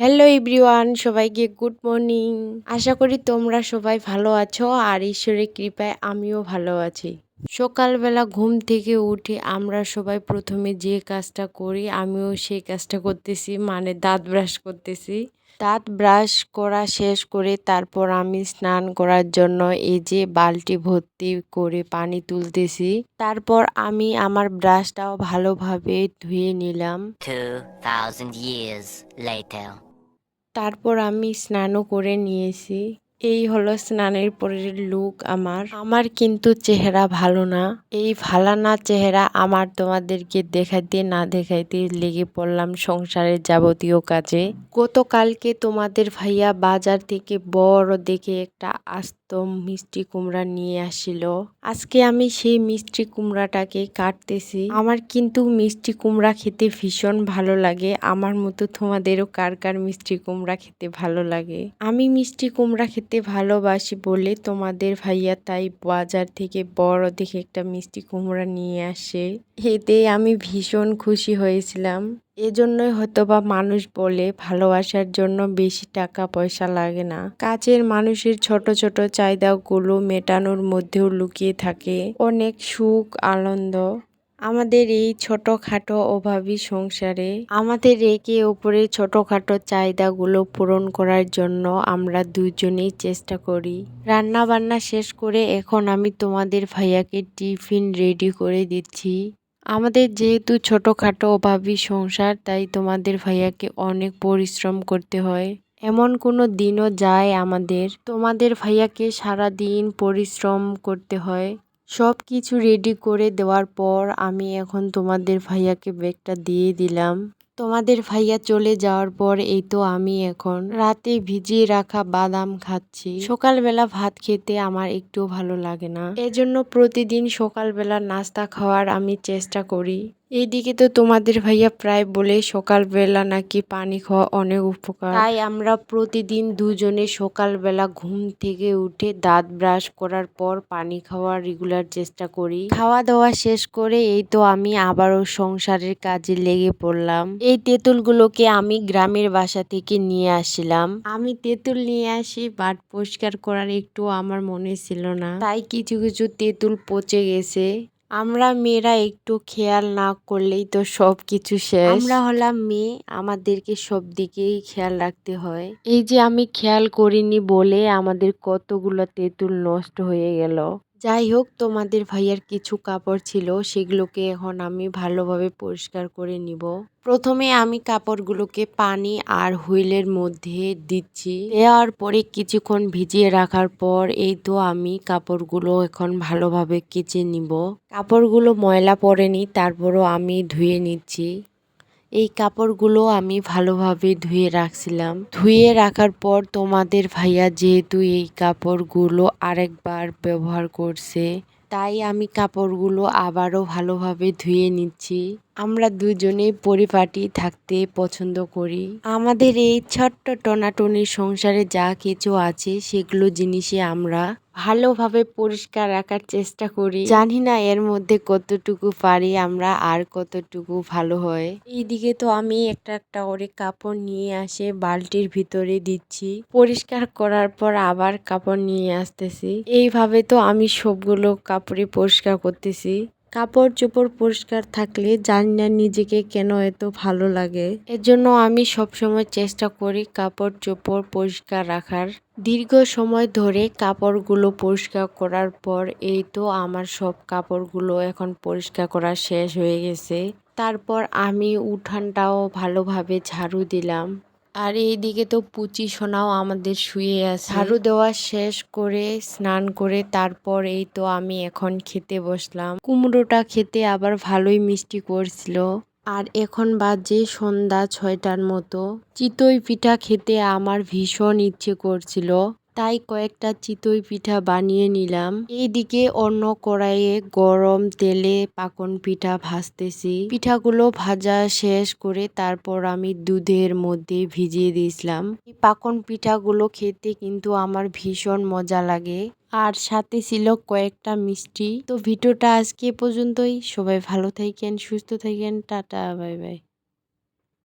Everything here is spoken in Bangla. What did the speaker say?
হ্যালো এভরিওয়ান সবাইকে গুড মর্নিং আশা করি তোমরা সবাই ভালো আছো আর ঈশ্বরের কৃপায় আমিও ভালো আছি। সকালবেলা ঘুম থেকে উঠে আমরা সবাই প্রথমে যে কাজটা করি, আমিও সেই কাজটা করতেছি মানে দাঁত ব্রাশ করতেছি। দাঁত ব্রাশ করা শেষ করে তারপর আমি স্নান করার জন্য এই যে বালতি ভর্তি করে পানি তুলতেছি। তারপর আমি আমার ব্রাশটাও ভালোভাবে ধুয়ে নিলাম। 2000 years later. তারপর আমি স্নানও করে নিয়েছি। এই হলো স্নানের পরের লুক আমার। আমার কিন্তু চেহারা ভালো না। এই ফালানা চেহারা আমার তোমাদেরকে দেখাইতে না দেখাইতে লেগে পড়লাম সংসারের যাবতীয় কাজে। গতকালকে তোমাদের ভাইয়া বাজার থেকে বড় দেখে একটা আস্ত মিষ্টি কুমড়া নিয়ে আসিল। আজকে আমি সেই মিষ্টি কুমড়াটাকে কাটতেছি। আমার কিন্তু মিষ্টি কুমড়া খেতে ভীষণ ভালো লাগে। আমার মতো তোমাদেরও কার কার মিষ্টি কুমড়া খেতে ভালো লাগে? আমি মিষ্টি কুমড়া খেতে ভালোবাসি বলে তোমাদের ভাইয়া তাই বাজার থেকে বড় দেখে একটা মিষ্টি কুমড়া নিয়ে আসে। এতে আমি ভীষণ খুশি হয়েছিলাম। এজন্যই হয়তো বা মানুষ বলে ভালোবাসার জন্য বেশি টাকা পয়সা লাগে না। কাছের মানুষের ছোট ছোট চাহিদাগুলো মেটানোর মধ্যেও লুকিয়ে থাকে। অনেক সুখ, আনন্দ আমাদের এই ছোটখাটো অভাবী সংসারে, আমাদের একে ওপরে ছোটখাটো চাহিদাগুলো পূরণ করার জন্য আমরা দুজনেই চেষ্টা করি। রান্না বান্না শেষ করে এখন আমি তোমাদের ভাইয়াকে টিফিন রেডি করে দিচ্ছি। আমাদের যেহেতু ছোটখাটো অভাবী সংসার, তাই তোমাদের ভাইয়াকে অনেক পরিশ্রম করতে হয়। এমন কোনো দিনও যায় আমাদের। তোমাদের ভাইয়াকে সারা দিন পরিশ্রম করতে হয়। সব কিছু রেডি করে দেওয়ার পর আমি এখন তোমাদের ভাইয়াকে ব্যাগটা দিয়ে দিলাম। তোমাদের ভাইয়া চলে যাওয়ার পর এই তো আমি এখন রাতে ভিজিয়ে রাখা বাদাম খাচ্ছি। সকালবেলা ভাত খেতে আমার একটু ভালো লাগে না। এজন্য প্রতিদিন সকালবেলা নাস্তা খাওয়ার আমি চেষ্টা করি। এইদিকে তো তোমাদের ভাইয়া প্রায় বলে সকালবেলা নাকি পানি খাওয়া অনেক উপকার। তাই আমরা প্রতিদিন দুজনে সকালবেলা ঘুম থেকে উঠে দাঁত ব্রাশ করার পর পানি খাওয়ার রেগুলার চেষ্টা করি। খাওয়া দাওয়া শেষ করে এই তো আমি আবারও সংসারের কাজে লেগে পড়লাম। এই তেঁতুলগুলোকে আমি গ্রামের বাসা থেকে নিয়ে আসছিলাম আমি তেঁতুল নিয়ে আসি, বাট পরিষ্কার করার একটু আমার মনে ছিল না। তাই কিছু কিছু তেঁতুল পচে গেছে। আমরা মেয়েরা একটু খেয়াল না করলেই তো সব কিছু শেষ। আমরা হলাম মেয়ে আমাদেরকে সব দিকেই খেয়াল রাখতে হয়। এই যে আমি খেয়াল করিনি বলে আমাদের কতগুলো তেঁতুল নষ্ট হয়ে গেল। যাই হোক, তোমাদের ভাইয়ার কিছু কাপড় ছিল, সেগুলোকে এখন আমি ভালোভাবে পরিষ্কার করে নিব। প্রথমে আমি কাপড়গুলোকে পানি আর হুইলের মধ্যে দিচ্ছি। দেওয়ার পরে কিছুক্ষণ ভিজিয়ে রাখার পর এই তো আমি কাপড়গুলো এখন ভালোভাবে কেচে নিব। কাপড়গুলো ময়লা পড়েনি, তারপরও আমি ধুয়ে নিচ্ছি। এই কাপড়গুলো আমি ভালোভাবে ধুয়ে রাখছিলাম। ধুয়ে রাখার পর তোমাদের ভাইয়া যেহেতু এই কাপড়গুলো আরেকবার ব্যবহার করছে, তাই আমি কাপড়গুলো আবারও ভালোভাবে ধুয়ে নিচ্ছি। আমরা দুজনেই পরিপাটি থাকতে পছন্দ করি। আমাদের এই ছোট্ট টনাটনির সংসারে যা কিছু আছে সেগুলো জিনিসে আমরা ভালোভাবে পরিষ্কার রাখার চেষ্টা করি। জানি না এর মধ্যে কতটুকু পারি আমরা, আর কতটুকু ভালো হয়। এইদিকে তো আমি একটা একটা করে কাপড় নিয়ে আসে বালতির ভিতরে দিচ্ছি। পরিষ্কার করার পর আবার কাপড় নিয়ে আসতেছি। এইভাবে তো আমি সবগুলো কাপড়ে পরিষ্কার করতেছি। কাপড় চোপড় পরিষ্কার থাকলে জানি না নিজেকে কেন এত ভালো লাগে। এর জন্য আমি সবসময় চেষ্টা করি কাপড় চোপড় পরিষ্কার রাখার। দীর্ঘ সময় ধরে কাপড়গুলো পরিষ্কার করার পর এই তো আমার সব কাপড়গুলো এখন পরিষ্কার করা শেষ হয়ে গেছে। তারপর আমি উঠানটাও ভালোভাবে ঝাড়ু দিলাম। আর এইদিকে তো পুচি সোনাও আমাদের শুয়ে আছে। ঝাড়ু দেওয়া শেষ করে, স্নান করে তারপর এই তো আমি এখন খেতে বসলাম। কুমড়োটা খেতে আবার ভালোই মিষ্টি করছিল। আর এখন বাজে সন্ধ্যা ছয়টার মতো। চিতই পিঠা খেতে আমার ভীষণ ইচ্ছে করছিল। তাই কয়েকটা চিতই পিঠা বানিয়ে নিলাম। এইদিকে অন্য কড়াইয়ে গরম তেলে পাকন পিঠা ভাজতেছি। পিঠাগুলো ভাজা শেষ করে তারপর আমি দুধের মধ্যে ভিজিয়ে দিয়েছিলাম। এই পাকন পিঠাগুলো খেতে কিন্তু আমার ভীষণ মজা লাগে। আর সাথে ছিল কয়েকটা মিষ্টি। তো ভিডিওটা আজকে পর্যন্তই। সবাই ভালো থাকেন, সুস্থ থাকেন। Tata, bye bye.